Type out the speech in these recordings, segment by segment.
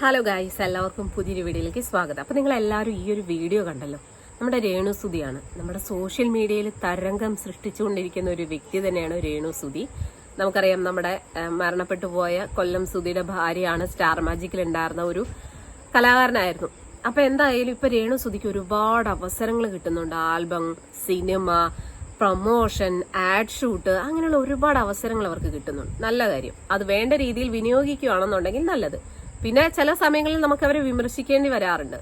Hello guys എല്ലാവർക്കും പുതിയൊരു വീഡിയോയിലേക്ക് സ്വാഗതം. അപ്പോൾ നിങ്ങൾ എല്ലാവരും ഈ ഒരു വീഡിയോ കണ്ടല്ലോ? നമ്മുടെ രേണു സുതിയാണ് നമ്മുടെ സോഷ്യൽ മീഡിയയിൽ തരംഗം സൃഷ്ടിച്ചുകൊണ്ടിരിക്കുന്ന ഒരു വ്യക്തി തന്നെയാണ് രേണു സുതി നമുക്കറിയാം നമ്മുടെ മരണപ്പെട്ടു പോയ കൊല്ലം സുതിയുടെ ഭാര്യയാണ് സ്റ്റാർ മാജിക്കിൽ ഉണ്ടായിരുന്ന ഒരു കലാകാരനായിരുന്നു. അപ്പൊ എന്തായാലും ഇപ്പൊ രേണു സുതിക്ക് ഒരുപാട് അവസരങ്ങൾ കിട്ടുന്നുണ്ട്. Album cinema promotion ad shoot അങ്ങനെയുള്ള ഒരുപാട് അവസരങ്ങൾ അവർക്ക് കിട്ടുന്നുണ്ട്. നല്ല കാര്യം. അത് വേണ്ട രീതിയിൽ വിനിയോഗിക്കുകയാണെന്നുണ്ടെങ്കിൽ നല്ലത്. പിന്നെ ചില സമയങ്ങളിൽ നമുക്ക് അവരെ വിമർശിക്കേണ്ടി വരാറുണ്ട്.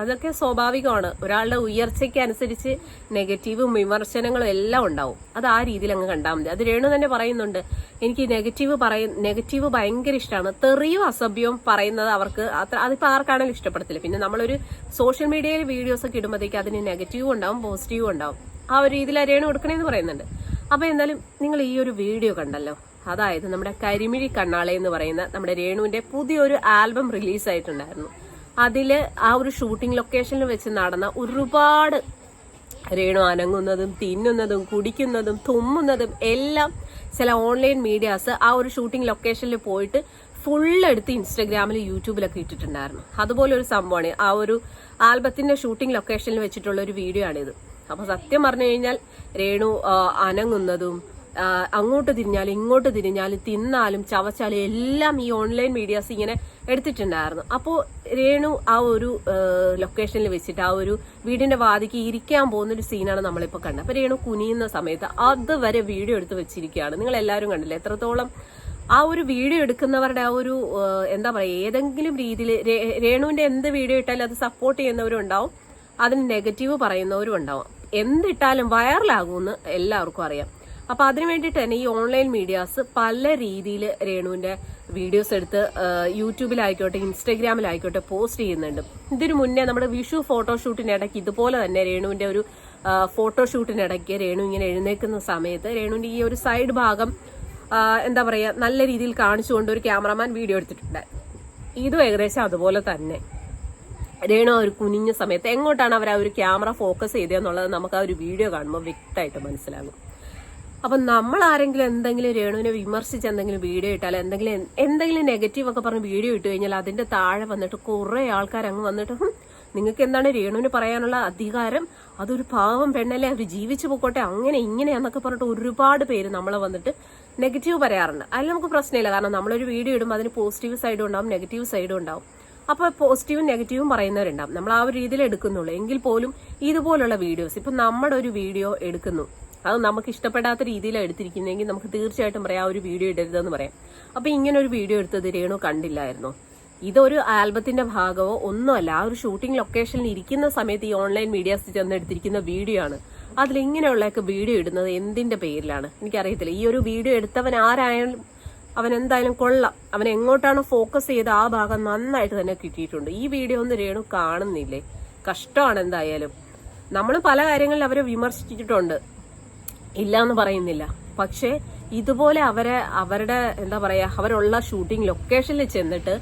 അതൊക്കെ സ്വാഭാവികമാണ്. ഒരാളുടെ ഉയർച്ചയ്ക്ക് അനുസരിച്ച് നെഗറ്റീവും വിമർശനങ്ങളും എല്ലാം ഉണ്ടാവും. അത് ആ രീതിയിൽ അങ്ങ് കണ്ടാൽ മതി. അത് രേണു തന്നെ പറയുന്നുണ്ട്. എനിക്ക് നെഗറ്റീവ് പറയ നെഗറ്റീവ് ഭയങ്കര ഇഷ്ടമാണ്. തെറിയും അസഭ്യവും പറയുന്നത് അവർക്ക് അത്ര അതിപ്പോൾ ആർക്കാണെങ്കിലും ഇഷ്ടപ്പെടത്തില്ല. പിന്നെ നമ്മളൊരു സോഷ്യൽ മീഡിയയിൽ വീഡിയോസ് ഒക്കെ ഇടുമ്പോഴത്തേക്ക് അതിന് നെഗറ്റീവും ഉണ്ടാവും പോസിറ്റീവും ഉണ്ടാവും. ആ ഒരു രീതിയിൽ അരയാണ് കൊടുക്കണേന്ന് പറയുന്നുണ്ട്. അപ്പൊ എന്തായാലും നിങ്ങൾ ഈ ഒരു വീഡിയോ കണ്ടല്ലോ. അതായത് നമ്മുടെ കരിമിഴി കണ്ണാളെ എന്ന് പറയുന്ന നമ്മുടെ രേണുവിന്റെ പുതിയൊരു ആൽബം റിലീസ് ആയിട്ടുണ്ടായിരുന്നു അതിൽ ആ ഒരു ഷൂട്ടിംഗ് ലൊക്കേഷനിൽ വെച്ച് നടന്ന ഒരുപാട് രേണു അനങ്ങുന്നതും തിന്നുന്നതും കുടിക്കുന്നതും തുമ്മുന്നതും എല്ലാം ചില ഓൺലൈൻ മീഡിയാസ് ആ ഒരു ഷൂട്ടിംഗ് ലൊക്കേഷനിൽ പോയിട്ട് ഫുൾ എടുത്ത് ഇൻസ്റ്റഗ്രാമിൽ യൂട്യൂബിലൊക്കെ ഇട്ടിട്ടുണ്ടായിരുന്നു. അതുപോലെ ഒരു സംഭവമാണ്. ആ ഒരു ആൽബത്തിന്റെ ഷൂട്ടിംഗ് ലൊക്കേഷനിൽ വെച്ചിട്ടുള്ള ഒരു വീഡിയോ ആണിത്. അപ്പൊ സത്യം പറഞ്ഞു കഴിഞ്ഞാൽ രേണു അനങ്ങുന്നതും അങ്ങോട്ട് തിരിഞ്ഞാലും ഇങ്ങോട്ട് തിരിഞ്ഞാലും തിന്നാലും ചവച്ചാലും എല്ലാം ഈ ഓൺലൈൻ മീഡിയാസ് ഇങ്ങനെ എടുത്തിട്ടുണ്ടായിരുന്നു. അപ്പോൾ രേണു ആ ഒരു ലൊക്കേഷനിൽ വെച്ചിട്ട് ആ ഒരു വീടിന്റെ വാതിക്ക് ഇരിക്കാൻ പോകുന്ന ഒരു സീനാണ് നമ്മളിപ്പോൾ കണ്ടത്. അപ്പോൾ രേണു കുനിയുന്ന സമയത്ത് അതുവരെ വീഡിയോ എടുത്ത് വെച്ചിരിക്കുകയാണ്. നിങ്ങൾ എല്ലാവരും കണ്ടില്ലേ? എത്രത്തോളം ആ ഒരു വീഡിയോ എടുക്കുന്നവരുടെ ആ ഒരു എന്താ പറയുക ഏതെങ്കിലും രീതിയിൽ രേണുവിന്റെ എന്ത് വീഡിയോ ഇട്ടാലും അത് സപ്പോർട്ട് ചെയ്യുന്നവരും ഉണ്ടാവും അതിന് നെഗറ്റീവ് പറയുന്നവരും ഉണ്ടാവും എന്തിട്ടാലും വൈറലാകുമെന്ന് എല്ലാവർക്കും അറിയാം. അപ്പൊ അതിനു വേണ്ടിയിട്ട് തന്നെ ഈ ഓൺലൈൻ മീഡിയാസ് പല രീതിയിൽ രേണുവിന്റെ വീഡിയോസ് എടുത്ത് യൂട്യൂബിലായിക്കോട്ടെ ഇൻസ്റ്റഗ്രാമിലായിക്കോട്ടെ പോസ്റ്റ് ചെയ്യുന്നുണ്ട്. ഇതിനു മുന്നേ നമ്മുടെ വിഷു ഫോട്ടോഷൂട്ടിനിടയ്ക്ക് ഇതുപോലെ തന്നെ രേണുവിന്റെ ഒരു ഫോട്ടോഷൂട്ടിനിടയ്ക്ക് രേണു ഇങ്ങനെ എഴുന്നേൽക്കുന്ന സമയത്ത് രേണുവിന്റെ ഈ ഒരു സൈഡ് ഭാഗം എന്താ പറയാ നല്ല രീതിയിൽ കാണിച്ചുകൊണ്ട് ഒരു ക്യാമറമാൻ വീഡിയോ എടുത്തിട്ടുണ്ട് ഇതും ഏകദേശം അതുപോലെ തന്നെ. രേണു ആ ഒരു കുനിഞ്ഞ സമയത്ത് എങ്ങോട്ടാണ് അവർ ആ ഒരു ക്യാമറ ഫോക്കസ് ചെയ്തതെന്നുള്ളത് നമുക്ക് ആ ഒരു വീഡിയോ കാണുമ്പോൾ വ്യക്തമായിട്ട് മനസ്സിലാകും. അപ്പൊ നമ്മൾ ആരെങ്കിലും എന്തെങ്കിലും രേണുവിനെ വിമർശിച്ച് എന്തെങ്കിലും വീഡിയോ ഇട്ടാൽ എന്തെങ്കിലും എന്തെങ്കിലും നെഗറ്റീവ് ഒക്കെ പറഞ്ഞ് വീഡിയോ ഇട്ട് കഴിഞ്ഞാൽ അതിന്റെ താഴെ വന്നിട്ട് കുറെ ആൾക്കാർ അങ്ങ് വന്നിട്ട് നിങ്ങൾക്ക് എന്താണ് രേണുവിന് പറയാനുള്ള അധികാരം? അതൊരു പാവം പെണ്ണല്ലേ അവർ ജീവിച്ചു പോക്കോട്ടെ അങ്ങനെ ഇങ്ങനെയാന്നൊക്കെ പറഞ്ഞിട്ട് ഒരുപാട് പേര് നമ്മളെ വന്നിട്ട് നെഗറ്റീവ് പറയാറുണ്ട്. അതിൽ നമുക്ക് പ്രശ്നമില്ല കാരണം നമ്മളൊരു വീഡിയോ ഇടുമ്പോൾ അതിന് പോസിറ്റീവ് സൈഡും ഉണ്ടാവും നെഗറ്റീവ് സൈഡും ഉണ്ടാവും. അപ്പൊ പോസിറ്റീവും നെഗറ്റീവും പറയുന്നവരുണ്ടാവും. നമ്മൾ ആ ഒരു രീതിയിൽ എടുക്കുന്നുള്ളൂ. എങ്കിൽ പോലും ഇതുപോലുള്ള വീഡിയോസ് ഇപ്പൊ നമ്മുടെ ഒരു വീഡിയോ എടുക്കുന്നു. അത് നമുക്ക് ഇഷ്ടപ്പെടാത്ത രീതിയിലാണ് എടുത്തിരിക്കുന്നതെങ്കിൽ നമുക്ക് തീർച്ചയായിട്ടും പറയാം ആ ഒരു വീഡിയോ ഇടരുതെന്ന് പറയാം. അപ്പോൾ ഇങ്ങനെ ഒരു വീഡിയോ എടുത്തത് രേണു കണ്ടില്ലായിരുന്നോ? ഇതൊരു ആൽബത്തിന്റെ ഭാഗമോ ഒന്നുമല്ല. ആ ഒരു ഷൂട്ടിംഗ് ലൊക്കേഷനിൽ ഇരിക്കുന്ന സമയത്ത് ഈ ഓൺലൈൻ മീഡിയാസ് ചെന്ന് എടുത്തിരിക്കുന്ന വീഡിയോ ആണ്. അതിൽ ഇങ്ങനെയുള്ളൊക്കെ വീഡിയോ ഇടുന്നത് എന്തിന്റെ പേരിലാണ്? എനിക്കറിയത്തില്ല. ഈ ഒരു വീഡിയോ എടുത്തവൻ ആരായാലും അവൻ എന്തായാലും കൊള്ളാം. അവൻ എങ്ങോട്ടാണ് ഫോക്കസ് ചെയ്ത് ആ ഭാഗം നന്നായിട്ട് തന്നെ കിട്ടിയിട്ടുണ്ട്. ഈ വീഡിയോ ഒന്ന് രേണു കാണുന്നില്ലേ? കഷ്ടമാണ് എന്തായാലും. നമ്മൾ പല കാര്യങ്ങളിൽ അവരെ വിമർശിച്ചിട്ടുണ്ട്. ഇല്ല എന്ന് പറയുന്നില്ല. പക്ഷേ ഇതുപോലെ അവരെ അവരുടെ എന്താ പറയാ അവരുള്ള ഷൂട്ടിംഗ് ലൊക്കേഷനിൽ ചെന്നിട്ട്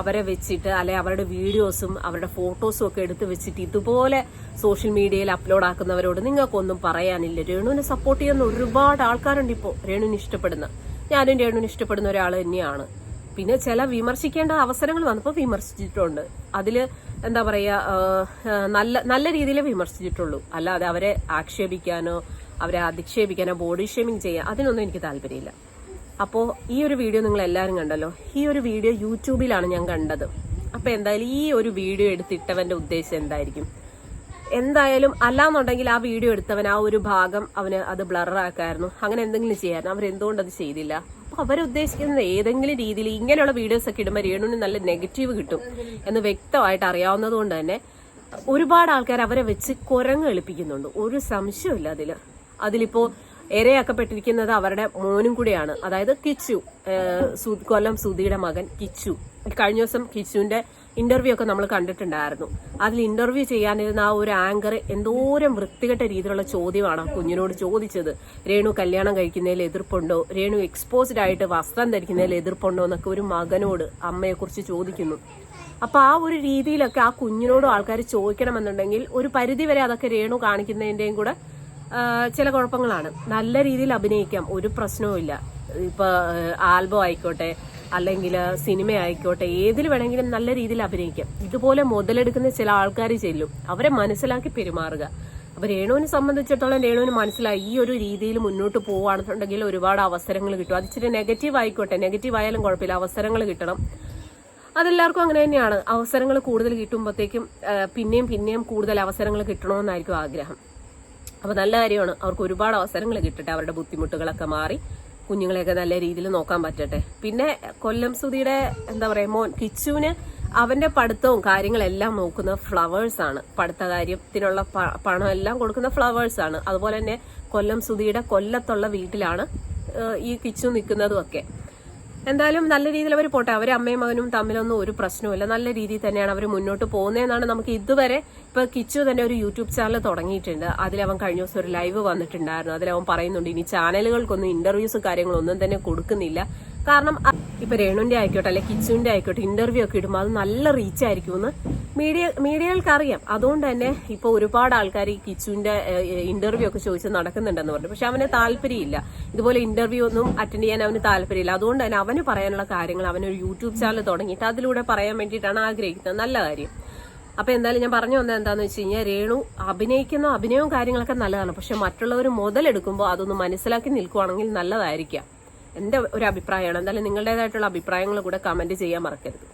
അവരെ വെച്ചിട്ട് അല്ലെ അവരുടെ വീഡിയോസും അവരുടെ ഫോട്ടോസും ഒക്കെ എടുത്ത് വെച്ചിട്ട് ഇതുപോലെ സോഷ്യൽ മീഡിയയിൽ അപ്ലോഡ് ആക്കുന്നവരോട് നിങ്ങൾക്കൊന്നും പറയാനില്ല. രേണുവിനെ സപ്പോർട്ട് ചെയ്യുന്ന ഒരുപാട് ആൾക്കാരുണ്ട് ഇപ്പോൾ രേണുവിനെ ഇഷ്ടപ്പെടുന്ന. ഞാനും രേണുവിനെ ഇഷ്ടപ്പെടുന്ന ഒരാൾ തന്നെയാണ്. പിന്നെ ചില വിമർശിക്കേണ്ട അവസരങ്ങൾ വന്നപ്പോൾ വിമർശിച്ചിട്ടുണ്ട്. അതിൽ എന്താ പറയാ ആ, ആ, നല്ല നല്ല രീതിയിൽ വിമർശിച്ചിട്ടുള്ളൂ. അല്ലാതെ അവരെ ആക്ഷേപിക്കാനോ അവരെ അധിക്ഷേപിക്കാനോ ബോഡി ഷേമിങ് ചെയ്യാൻ അതിനൊന്നും എനിക്ക് താല്പര്യമില്ല. അപ്പോൾ ഈ ഒരു വീഡിയോ നിങ്ങൾ എല്ലാവരും കണ്ടല്ലോ. ഈ ഒരു വീഡിയോ യൂട്യൂബിലാണ് ഞാൻ കണ്ടത്. അപ്പോൾ എന്തായാലും ഈ ഒരു വീഡിയോ എടുത്തിട്ടവന്റെ ഉദ്ദേശം എന്തായിരിക്കും? എന്തായാലും അല്ലാന്നുണ്ടെങ്കിൽ ആ വീഡിയോ എടുത്തവൻ ആ ഒരു ഭാഗം അവന് അത് ബ്ലറാക്കായിരുന്നു. അങ്ങനെ എന്തെങ്കിലും ചെയ്യായിരുന്നു. അവർ എന്തുകൊണ്ട് അത് ചെയ്തില്ല? അപ്പൊ അവരുദ്ദേശിക്കുന്നത് ഏതെങ്കിലും രീതിയിൽ ഇങ്ങനെയുള്ള വീഡിയോസ് ഒക്കെ ഇടുമ്പോൾ രേണുവിന് നല്ല നെഗറ്റീവ് കിട്ടും എന്ന് വ്യക്തമായിട്ട് അറിയാവുന്നത് കൊണ്ട് തന്നെ ഒരുപാട് ആൾക്കാർ അവരെ വെച്ച് കുരങ്ങ് എളിപ്പിക്കുന്നുണ്ട് ഒരു സംശയമില്ല അതിൽ അതിലിപ്പോ ഇരയാക്കപ്പെട്ടിരിക്കുന്നത് അവരുടെ മോനും കൂടിയാണ്. അതായത് കിച്ചു കൊല്ലം സുധിയുടെ മകൻ കിച്ചു. കഴിഞ്ഞ ദിവസം കിച്ചുവിന്റെ ഇന്റർവ്യൂ ഒക്കെ നമ്മൾ കണ്ടിട്ടുണ്ടായിരുന്നു. അതിൽ ഇന്റർവ്യൂ ചെയ്യാനിരുന്ന ആ ഒരു ആങ്കർ എന്തോരം വൃത്തികെട്ട രീതിയിലുള്ള ചോദ്യമാണ് ആ കുഞ്ഞിനോട് ചോദിച്ചത്. രേണു കല്യാണം കഴിക്കുന്നതിൽ എതിർപ്പുണ്ടോ? രേണു എക്സ്പോസ്ഡ് ആയിട്ട് വസ്ത്രം ധരിക്കുന്നതിൽ എതിർപ്പുണ്ടോ എന്നൊക്കെ ഒരു മകനോട് അമ്മയെക്കുറിച്ച് ചോദിക്കുന്നു. അപ്പൊ ആ ഒരു രീതിയിലൊക്കെ ആ കുഞ്ഞിനോട് ആൾക്കാർ ചോദിക്കണമെന്നുണ്ടെങ്കിൽ ഒരു പരിധി വരെ അതൊക്കെ രേണു കാണിക്കുന്നതിന്റെയും കൂടെ ചില കുഴപ്പങ്ങളാണ്. നല്ല രീതിയിൽ അഭിനയിക്കാം. ഒരു പ്രശ്നവും ഇല്ല ഇപ്പൊ ആൽബം ആയിക്കോട്ടെ അല്ലെങ്കിൽ സിനിമ ആയിക്കോട്ടെ ഏതിൽ വേണമെങ്കിലും നല്ല രീതിയിൽ അഭിനയിക്കാം. ഇതുപോലെ മുതലെടുക്കുന്ന ചില ആൾക്കാർ ചെല്ലും. അവരെ മനസ്സിലാക്കി പെരുമാറുക. അപ്പൊ രേണുവിനെ സംബന്ധിച്ചിടത്തോളം രേണുവിന് മനസ്സിലായി ഈ ഒരു രീതിയിൽ മുന്നോട്ട് പോവുകയാണെന്നുണ്ടെങ്കിൽ ഒരുപാട് അവസരങ്ങൾ കിട്ടും. അത് ഇച്ചിരി നെഗറ്റീവ് ആയിക്കോട്ടെ നെഗറ്റീവ് ആയാലും കുഴപ്പമില്ല അവസരങ്ങൾ കിട്ടണം. അതെല്ലാവർക്കും അങ്ങനെ തന്നെയാണ്. അവസരങ്ങൾ കൂടുതൽ കിട്ടുമ്പോഴത്തേക്കും പിന്നെയും പിന്നെയും കൂടുതൽ അവസരങ്ങൾ കിട്ടണമെന്നായിരിക്കും ആഗ്രഹം. അപ്പൊ നല്ല കാര്യമാണ്. അവർക്ക് ഒരുപാട് അവസരങ്ങൾ കിട്ടട്ടെ അവരുടെ ബുദ്ധിമുട്ടുകളൊക്കെ മാറി. കുഞ്ഞുങ്ങളെയൊക്കെ നല്ല രീതിയിൽ നോക്കാൻ പറ്റട്ടെ. പിന്നെ കൊല്ലം സുധിയുടെ എന്താ പറയാ മോൻ കിച്ചുവിന് അവന്റെ പഠിത്തവും കാര്യങ്ങളെല്ലാം നോക്കുന്ന ഫ്ലവേഴ്സ് ആണ്. പഠിത്ത കാര്യത്തിനുള്ള പണം എല്ലാം കൊടുക്കുന്ന ഫ്ലവേഴ്സ് ആണ്. അതുപോലെ തന്നെ കൊല്ലം സുധിയുടെ കൊല്ലത്തുള്ള വീട്ടിലാണ് ഈ കിച്ചു നിൽക്കുന്നതും ഒക്കെ എന്തായാലും നല്ല രീതിയിൽ അവർ പോട്ടെ. അവർ അമ്മയും മകനും തമ്മിലൊന്നും ഒരു പ്രശ്നവുമില്ല. നല്ല രീതിയിൽ തന്നെയാണ് അവർ മുന്നോട്ട് പോകുന്നതെന്നാണ് നമുക്ക് ഇതുവരെ ഇപ്പൊ കിച്ചു തന്നെ ഒരു യൂട്യൂബ് ചാനൽ തുടങ്ങിയിട്ടുണ്ട്. അതിലവൻ കഴിഞ്ഞ ദിവസം ഒരു ലൈവ് വന്നിട്ടുണ്ടായിരുന്നു. അതിലവൻ പറയുന്നുണ്ട് ഇനി ചാനലുകൾക്കൊന്നും ഇന്റർവ്യൂസ് കാര്യങ്ങളൊന്നും തന്നെ കൊടുക്കുന്നില്ല. കാരണം ഇപ്പൊ രേണുവിന്റെ ആയിക്കോട്ടെ അല്ലെ കിച്ചുവിന്റെ ആയിക്കോട്ടെ ഇന്റർവ്യൂ ഒക്കെ ഇടുമ്പോൾ അത് നല്ല റീച്ച് ആയിരിക്കും എന്ന് മീഡിയ മീഡിയകൾക്ക് അറിയാം അതുകൊണ്ട് തന്നെ ഇപ്പൊ ഒരുപാട് ആൾക്കാർ ഈ കിച്ചുവിന്റെ ഇന്റർവ്യൂ ഒക്കെ ചോദിച്ച് നടക്കുന്നുണ്ടെന്ന് പറഞ്ഞു. പക്ഷെ അവന് താല്പര്യമില്ല. ഇതുപോലെ ഇന്റർവ്യൂ ഒന്നും അറ്റൻഡ് ചെയ്യാൻ അവന് താല്പര്യമില്ല. അതുകൊണ്ട് തന്നെ അവന് പറയാനുള്ള കാര്യങ്ങൾ അവനൊരു യൂട്യൂബ് ചാനൽ തുടങ്ങിയിട്ട് അതിലൂടെ പറയാൻ വേണ്ടിയിട്ടാണ് ആഗ്രഹിക്കുന്നത്. നല്ല കാര്യം. അപ്പൊ എന്തായാലും ഞാൻ പറഞ്ഞു വന്നത് എന്താന്ന് വെച്ച് കഴിഞ്ഞാൽ രേണു അഭിനയിക്കുന്ന അഭിനയവും കാര്യങ്ങളൊക്കെ നല്ലതാണ്. പക്ഷെ മറ്റുള്ളവർ മുതലെടുക്കുമ്പോൾ അതൊന്ന് മനസ്സിലാക്കി നിൽക്കുവാണെങ്കിൽ നല്ലതായിരിക്കാം. എന്റെ ഒരു അഭിപ്രായമാണ്. എന്തായാലും നിങ്ങളുടേതായിട്ടുള്ള അഭിപ്രായങ്ങൾ കൂടെ കമന്റ് ചെയ്യാൻ മറക്കരുത്.